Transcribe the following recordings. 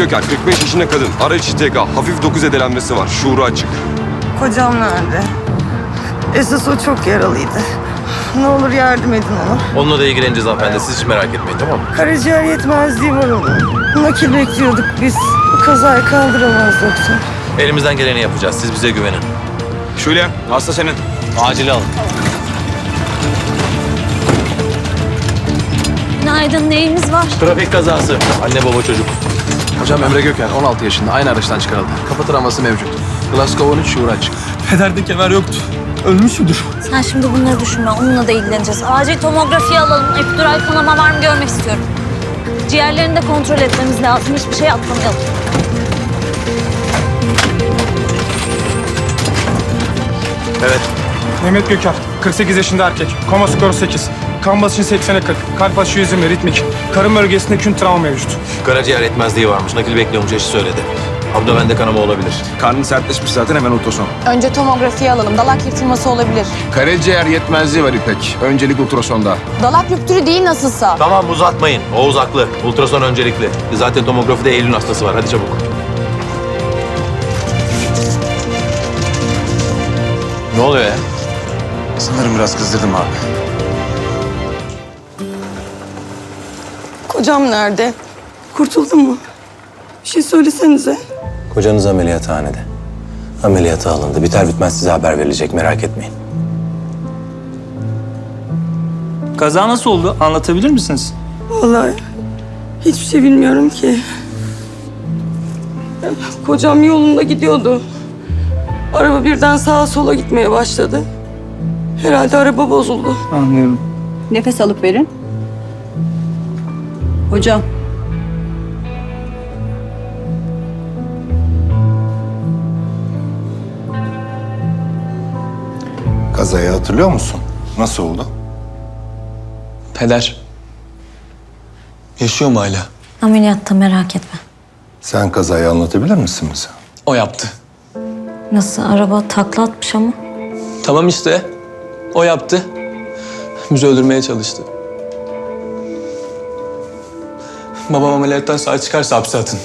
Göker, 45 yaşında kadın. Araç İTK, hafif dokuz edelenmesi var. Şuuru açık. Kocam nerede? Esas o çok yaralıydı. Ne olur yardım edin ona. Onunla da ilgileneceğiz hanımefendi. Siz hiç merak etmeyin tamam mı? Karaciğer yetmezliği var onun. Nakil bekliyorduk biz. Bu kazayı kaldıramaz doktor. Elimizden geleni yapacağız. Siz bize güvenin. Şule, hasta senin. Acil alın. Günaydın neyimiz var? Trafik kazası. Anne baba çocuk. Hocam Emre Göker 16 yaşında aynı araçtan çıkarıldı. Kafa travması mevcut. Glasgow 13 şuur açık. Pederde kemer yoktu. Ölmüş müdür? Sen şimdi bunları düşünme. Onunla da ilgileneceğiz. Acil tomografi alalım. Epidural kanama var mı görmek istiyorum. Ciğerlerini de kontrol etmemiz lazım. Hiçbir şey atlamayalım. Evet. Mehmet Göker, 48 yaşında erkek. Koma skoru 8. Kan basıncı 80'e 40. Kalp atışı 120 ritmik. Karın bölgesinde kün travma mevcut. Karaciğer yetmezliği varmış. Nakil bekliyormuş eşi söyledi. Abdomende kanama olabilir. Karnın sertleşmiş zaten hemen ultrason. Önce tomografiyi alalım. Dalak yırtılması olabilir. Karaciğer yetmezliği var İpek. Öncelik ultrasonda. Dalak rüptürü değil nasılsa. Tamam uzatmayın. O uzaklı. Ultrason öncelikli. Zaten tomografide Eylül'ün hastası var. Hadi çabuk. Ne oluyor ya? Sanırım biraz kızdırdım abi. Kocam nerede? Kurtuldu mu? Bir şey söylesenize. Kocanız ameliyathanede. Ameliyata alındı. Biter bitmez size haber verilecek merak etmeyin. Kaza nasıl oldu? Anlatabilir misiniz? Vallahi hiçbir şey bilmiyorum ki. Kocam yolunda gidiyordu. Araba birden sağa sola gitmeye başladı. Herhalde araba bozuldu. Anlıyorum. Nefes alıp verin. Hocam. Kazayı hatırlıyor musun? Nasıl oldu? Peder. Yaşıyor mu hala? Ameliyatta merak etme. Sen kazayı anlatabilir misin bize? O yaptı. Nasıl araba takla atmış ama. Tamam işte. O yaptı. Bizi öldürmeye çalıştı. Babam ameliyattan sağ çıkarsa hapse atın.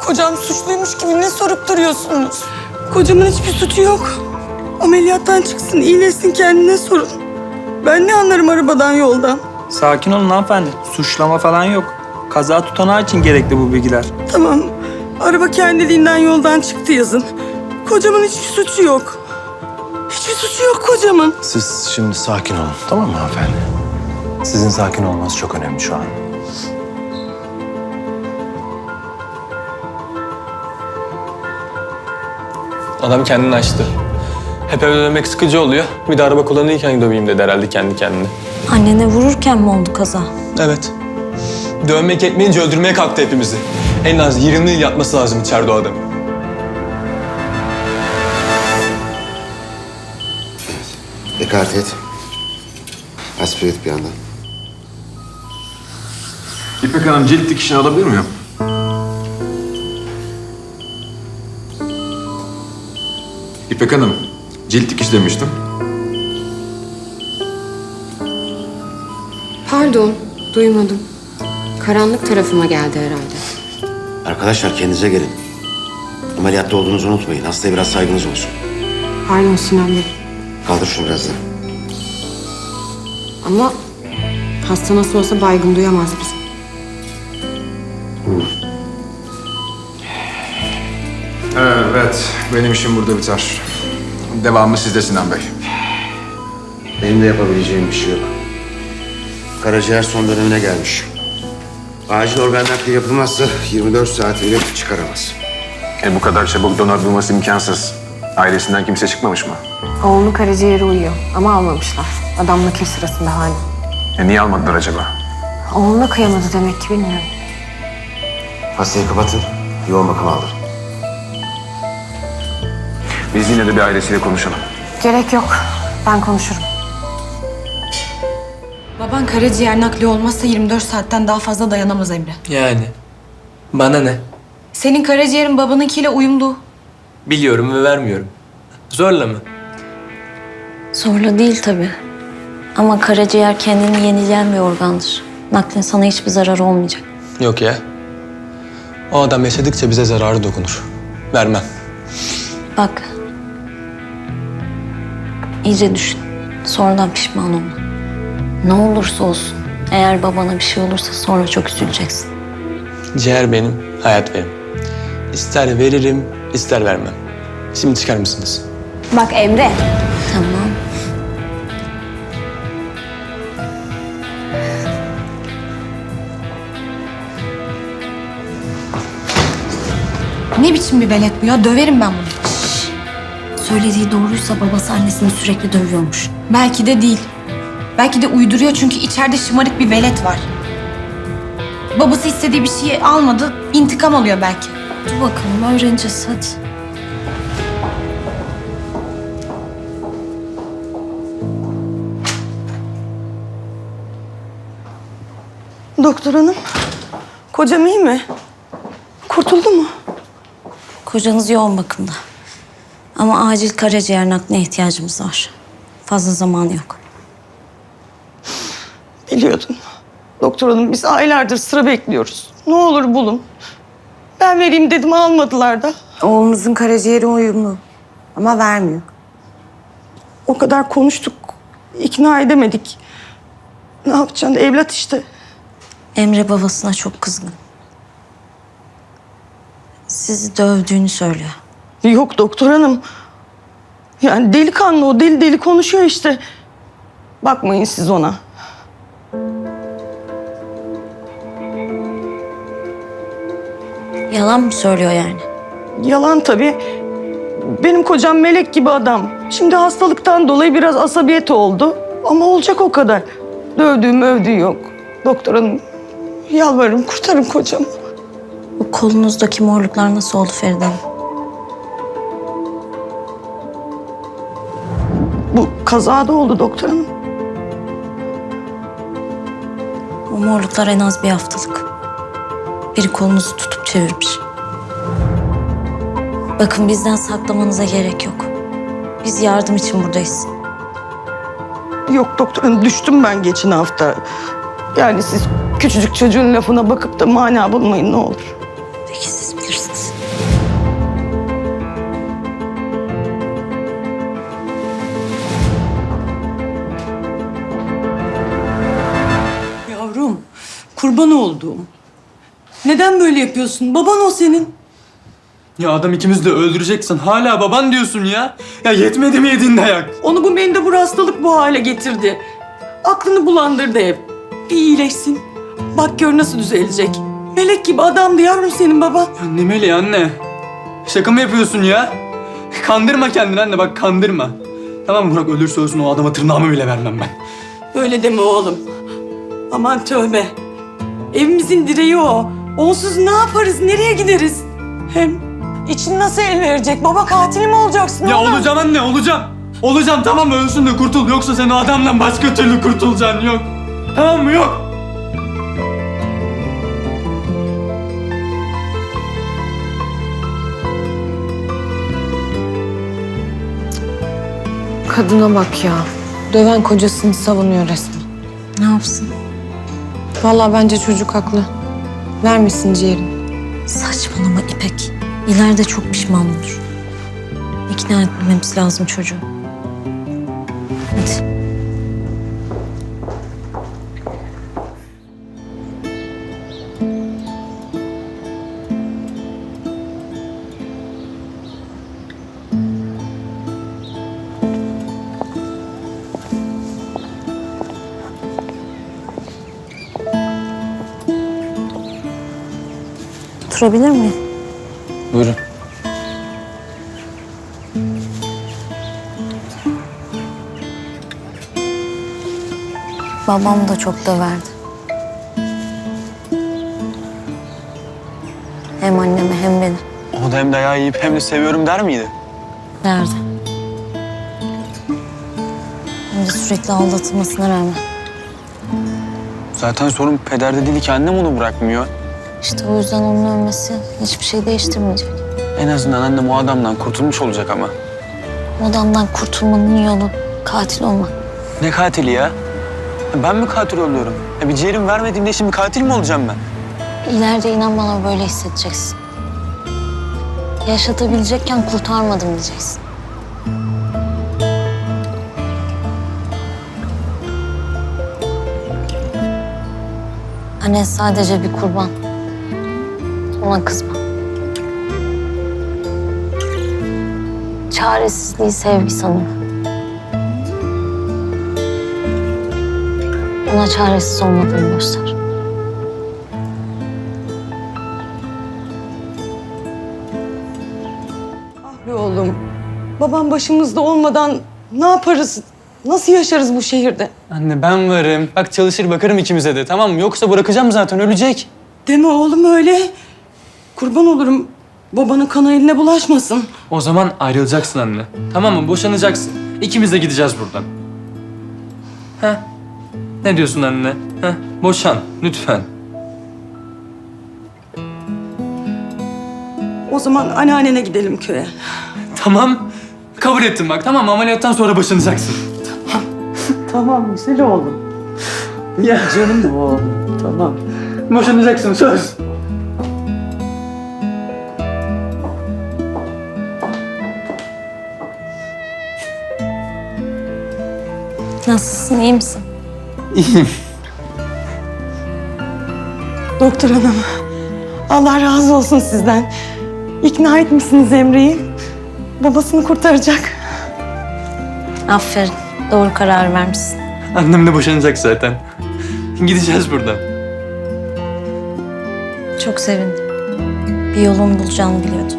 Kocam suçluymuş gibi ne sorup duruyorsunuz? Kocamın hiçbir suçu yok. Ameliyattan çıksın, iyileşsin kendine sorun. Ben ne anlarım arabadan yoldan? Sakin olun hanımefendi. Suçlama falan yok. Kaza tutanağı için gerekli bu bilgiler. Tamam, araba kendiliğinden yoldan çıktı yazın. Kocamın hiçbir suçu yok. Hiçbir suçu yok kocamın. Siz şimdi sakin olun tamam mı hanımefendi? Sizin sakin olmanız çok önemli şu an. Adam kendini açtı. Hep eve dönmek sıkıcı oluyor. Bir de araba kullanırken döveyim dedi herhalde kendi kendine. Annene vururken mi oldu kaza? Evet. Dövmek etmeyince öldürmeye kalktı hepimizi. En az 20 yıl yatması lazım içeride o adam. Ekart et. Aspir et bir yandan. İpek Hanım cilt dikişini alabilir miyim? İpek Hanım, cilt dikiş demiştim. Pardon, duymadım. Karanlık tarafıma geldi herhalde. Arkadaşlar kendinize gelin. Ameliyatta olduğunuzu unutmayın. Hastaya biraz saygınız olsun. Pardon Sinan Bey. Kaldır şunu biraz da. Ama hasta nasıl olsa baygın duyamaz bizi. Evet, benim işim burada biter. Devamı sizde Sinan Bey. Benim de yapabileceğim bir şey yok. Karaciğer son dönemine gelmiş. Acil organ nakli yapılmazsa 24 saat bile çıkaramaz. E bu kadar çabuk donör bulması imkansız. Ailesinden kimse çıkmamış mı? Oğlunun karaciğeri uyuyor ama almamışlar. Adam nakil sırasında hala. E niye almadılar acaba? Oğluna kıyamadı demek ki bilmiyorum. Hastayı kapatın, yoğun bakıma alın. Biz yine de bir ailesiyle konuşalım. Gerek yok. Ben konuşurum. Baban karaciğer nakli olmazsa 24 saatten daha fazla dayanamaz Emre. Yani. Bana ne? Senin karaciğerin babanınkiyle uyumlu. Biliyorum ve vermiyorum. Zorla mı? Zorla değil tabii. Ama karaciğer kendini yenileyen bir organdır. Naklin sana hiçbir zararı olmayacak. Yok ya. O adam yaşadıkça bize zararı dokunur. Vermem. Bak. İyice düşün. Sonradan pişman olma. Ne olursa olsun. Eğer babana bir şey olursa sonra çok üzüleceksin. Ciğer benim, hayat benim. İster veririm, ister vermem. Şimdi çıkar mısınız? Bak Emre. Tamam. Ne biçim bir velet bu ya? Döverim ben bunu. Söylediği doğruysa babası annesini sürekli dövüyormuş. Belki de değil. Belki de uyduruyor çünkü içeride şımarık bir velet var. Babası istediği bir şeyi almadı, intikam alıyor belki. Dur bakalım öğreneceğiz hadi. Doktor hanım, kocam iyi mi? Kurtuldu mu? Kocanız yoğun bakımda. Ama acil karaciğer nakline ihtiyacımız var. Fazla zaman yok. Biliyordum. Doktor hanım biz aylardır sıra bekliyoruz. Ne olur bulun. Ben vereyim dedim almadılar da. Oğlumuzun karaciğeri uyumlu. Ama vermiyor. O kadar konuştuk, ikna edemedik. Ne yapacaksın? Evlat işte. Emre babasına çok kızgın. Sizi dövdüğünü söylüyor. Yok doktor hanım. Yani delikanlı o deli deli konuşuyor işte. Bakmayın siz ona. Yalan mı söylüyor yani? Yalan tabii. Benim kocam melek gibi adam. Şimdi hastalıktan dolayı biraz asabiyet oldu. Ama olacak o kadar. Dövdüğü mövdüğü yok. Doktor hanım yalvarırım kurtarın kocamı. Bu kolunuzdaki morluklar nasıl oldu Feride Hanım? Bu kazada oldu doktor hanım. O morluklar en az bir haftalık. Biri kolunuzu tutup çevirmiş. Bakın bizden saklamanıza gerek yok. Biz yardım için buradayız. Yok doktor hanım düştüm ben geçen hafta. Yani siz küçücük çocuğun lafına bakıp da mana bulmayın ne olur. Peki siz bilirsiniz. Yavrum, kurban olduğum. Neden böyle yapıyorsun? Baban o senin. Ya adam ikimizi de öldüreceksin. Hala baban diyorsun ya. Ya yetmedi mi yediğin dayak? Onu bu mendebur hastalık bu hale getirdi. Aklını bulandırdı hep. Bir iyileşsin. Bak gör nasıl düzelecek. Melek gibi adamdı yavrum senin baban. Ya ne meleği anne? Şaka mı yapıyorsun ya? Kandırma kendini anne bak kandırma. Tamam mı Burak ölürse ölsün o adama tırnağımı bile vermem ben. Öyle deme oğlum. Aman tövbe. Evimizin direği o. Onsuz ne yaparız, nereye gideriz? Hem için nasıl el verecek? Baba katili mi olacaksın Ya oğlum? olacağım anne olacağım. Olacağım tamam mı ölsün de kurtul. Yoksa sen o adamdan başka türlü kurtulacaksın yok. Tamam mı yok. Kadına bak ya. Döven kocasını savunuyor resmen. Ne yapsın? Vallahi bence çocuk haklı. Vermesin ciğerini. Saçmalama İpek. İleride çok pişman olur. İkna etmemiz lazım çocuğu. Oturabilir miyim? Buyurun. Babam da çok döverdi. Hem annemi hem beni O da hem dayağı yiyip hem de seviyorum der miydi? derdi. Hem de sürekli aldatılmasına rağmen. Zaten sorun pederde değil ki annem onu bırakmıyor. İşte o yüzden onun ölmesi hiçbir şey değiştirmeyecek. En azından annem o adamdan kurtulmuş olacak ama. O adamdan kurtulmanın yolu Katil olmak. Ne katili ya? Ben mi katil oluyorum? Ya bir ciğerim vermediğimde şimdi katil mi olacağım ben? İleride inan bana böyle hissedeceksin. Yaşatabilecekken kurtarmadım diyeceksin. Anne sadece bir kurban. Ona kızma. Çaresizliği sevgi sanıyor. Ona çaresiz olmadığını göster. Ah be oğlum. Babam başımızda olmadan ne yaparız? Nasıl yaşarız bu şehirde? Anne ben varım. Bak çalışır bakarım ikimize de tamam mı? Yoksa bırakacağım zaten ölecek. Deme oğlum öyle. Kurban olurum. Babanın kanı eline bulaşmasın. O zaman ayrılacaksın anne. Tamam mı? Boşanacaksın. İkimiz de gideceğiz buradan. Heh. Ne diyorsun anne? Heh. Boşan lütfen. O zaman anneannene gidelim köye. Tamam. Kabul ettim bak tamam mı? Ameliyattan sonra boşanacaksın. Tamam güzel oğlum. Ya canım Oğlum tamam. boşanacaksın söz. Nasılsın, iyi misin? İyiyim. Doktor hanım. Allah razı olsun sizden. İkna etmişsiniz Emre'yi. Babasını kurtaracak. Aferin, doğru karar vermişsin. Annem de boşanacak zaten. Gideceğiz buradan. Çok sevindim. Bir yolunu bulacağını biliyordum.